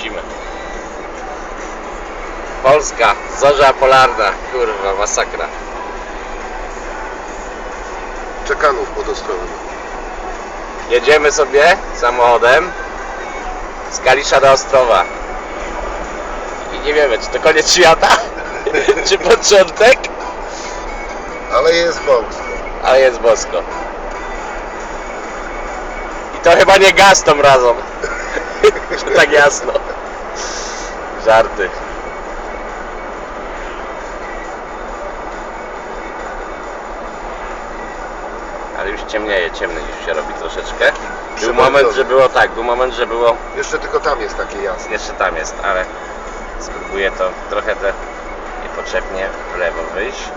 lecimy. Polska, zorza polarna, kurwa, masakra. Czekanów pod Ostrowem. Jedziemy sobie samochodem z Kalisza do Ostrowa. I nie wiemy, czy to koniec świata, czy początek, Ale jest bosko. ale jest bosko. I to chyba nie gaz tą razem, tak jasno. Żarty. Ale już ciemnieje, ciemny już się robi troszeczkę. Był moment, że było tak, był moment, że było Jeszcze tylko tam jest takie jasne. jeszcze tam jest, ale spróbuję to trochę te niepotrzebnie w lewo wyjść.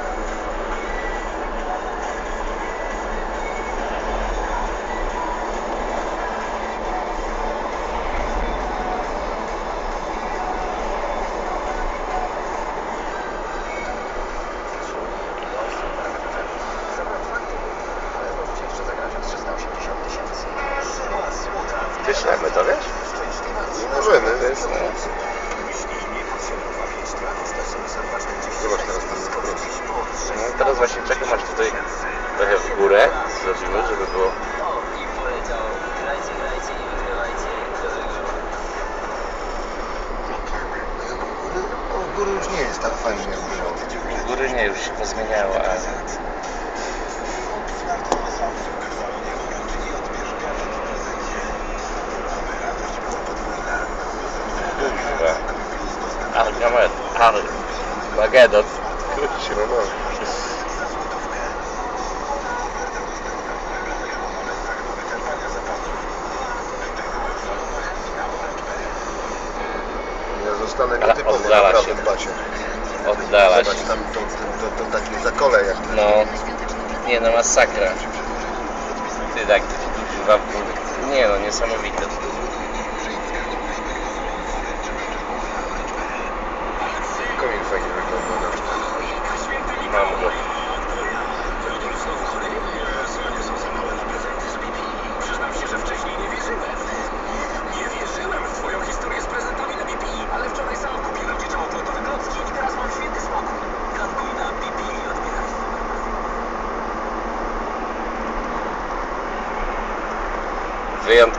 Wyślemy to, wiesz? Możemy. To jest, no, Zobacz teraz wprost. no teraz właśnie czekam aż tutaj trochę w górę zrobimy, żeby było. O, góry już nie jest tak fajnie jak było. u góry nie już się pozmieniało, ale Argamed, Armagedon. Kurczę. No, no. Ja zostanę Ale nietypowo oddala naprawdę się. w bacie. Oddala się. Zobacz tam to, to, to, to takie zakole jak No, nie no, masakra. Ty tak, kurwa, nie no, niesamowite.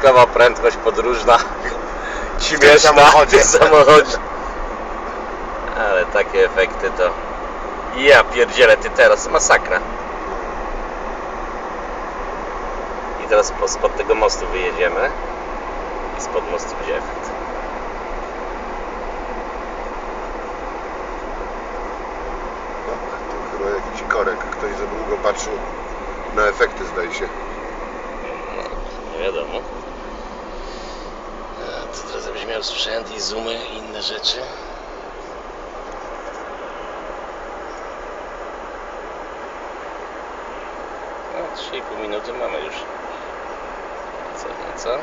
Wyjątkowa prędkość podróżna. Śmieszna samochodzie. w tym samochodzie. Ale takie efekty to... Ja pierdzielę, ty teraz masakra. I teraz po, spod tego mostu wyjedziemy. I spod mostu będzie efekt. No, to chyba jakiś korek. Ktoś za długo patrzył na efekty zdaje się. No, nie wiadomo. Miał sprzęt i zoomy i inne rzeczy? No, 3,5 minuty mamy już. Co nieco?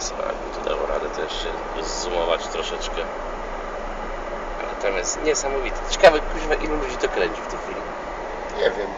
Sobie tu dało radę też się zoomować troszeczkę. Ale tam jest niesamowite. Ciekawe, kuźwa, ilu ludzi to kręci w tej chwili. Nie wiem.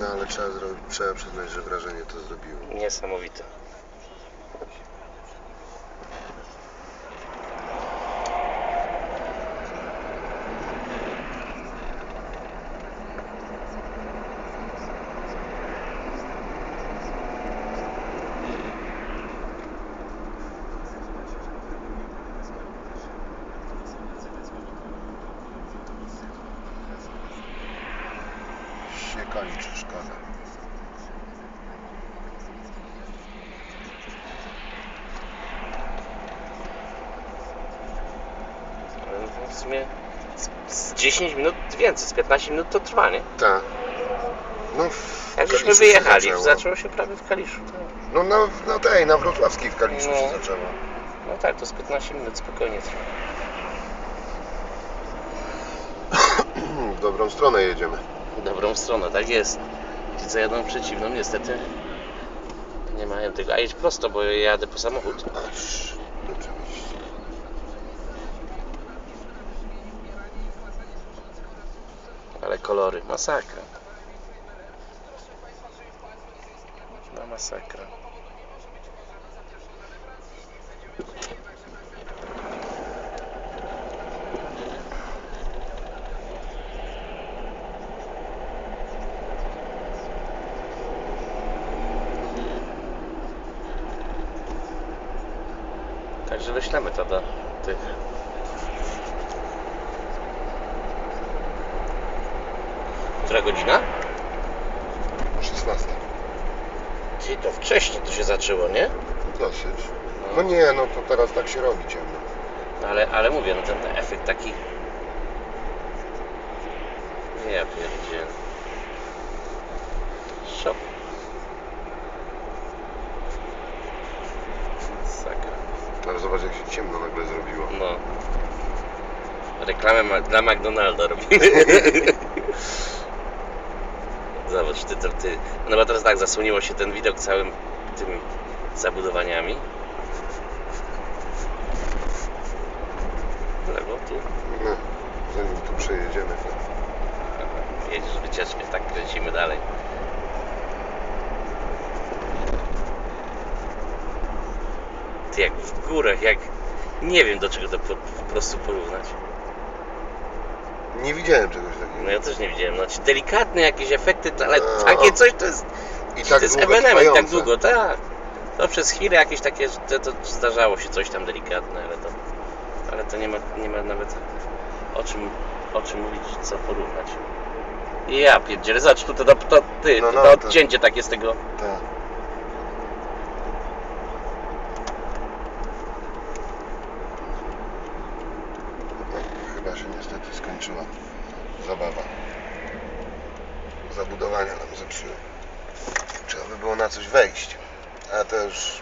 No ale trzeba, trzeba przyznać, że wrażenie to zrobiło. Niesamowite. Pokazać. Ale no w sumie z, z 10 minut więcej, z 15 minut to trwa, nie? Tak. No w Jak żeśmy Kaliszu się wyjechali, zaczęło. zaczęło się prawie w Kaliszu. Tak. No na, na tej, na Wrocławskiej w Kaliszu No. się zaczęło. No tak, to z 15 minut spokojnie trwa. W dobrą stronę jedziemy. W dobrą stronę, tak jest. Ci co jadą przeciwną niestety nie mają tego. A jedź prosto, bo ja jadę po samochód. Ale kolory, masakra. No masakra. Także wyślemy to do tych Która godzina? 16. Czyli to wcześniej to się zaczęło, nie? Dosyć. No nie, no to teraz tak się robi ciemno. Ale, ale mówię, no ten efekt taki... Nie, ja pierdzielę. Szok. Sakra. Ale zobacz jak się ciemno nagle zrobiło. No. Reklamę ma- dla McDonalda robimy. Zobacz, ty, to, ty. No bo teraz tak, zasłoniło się ten widok całym tymi zabudowaniami. Lewo, tu. No, zanim tu przejedziemy. Jedziesz wycieczkę, tak kręcimy dalej. Ty jak w górach, jak... Nie wiem do czego to po, po prostu porównać. Nie widziałem czegoś takiego. No ja też nie widziałem. No, ci delikatne jakieś efekty, to- ale A, takie coś to jest, I to tak jest długo ewenement, tak trwające. długo, tak. To przez chwilę jakieś takie, to, to zdarzało się coś tam delikatne, ale to, ale to nie ma, nie ma nawet o czym, o czym mówić, co porównać. Ja pierdzielę, zobacz, tu to, to, to, ty, No, to, no, to to- odcięcie takie z tego, Tak. No, chyba się niestety skończyła zabawa. Zabudowania nam zepsuły. Trzeba by było na coś wejść. A to już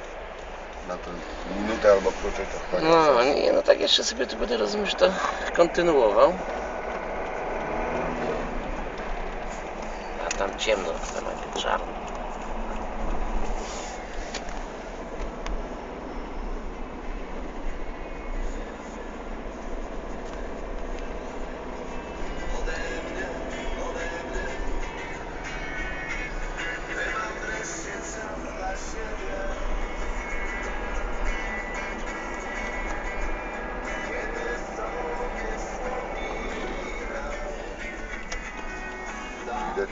na tę minutę albo krócej to nie no nie, no tak jeszcze sobie tu będę rozumiem, że to kontynuował. A tam ciemno, tam jak czarno.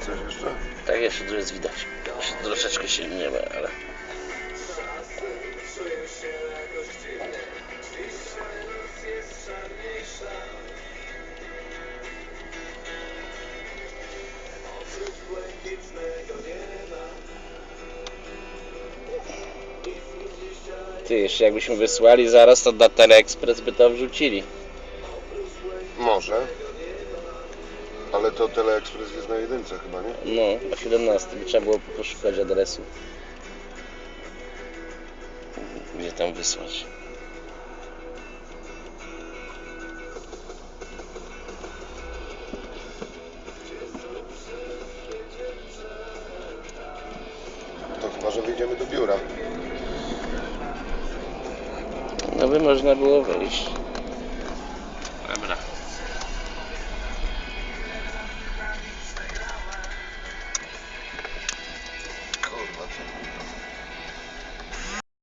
Widać coś jeszcze? Tak jeszcze tu jest widać. Jeszcze troszeczkę się nie ma, ale. Ty, jeszcze jakbyśmy wysłali zaraz, to na Teleexpress by to wrzucili. Może. Ale to Teleexpress jest na jedynce chyba, nie? No, o 17 by trzeba było poszukać adresu. Gdzie tam wysłać? To chyba, że wyjdziemy do biura. No by można było wejść.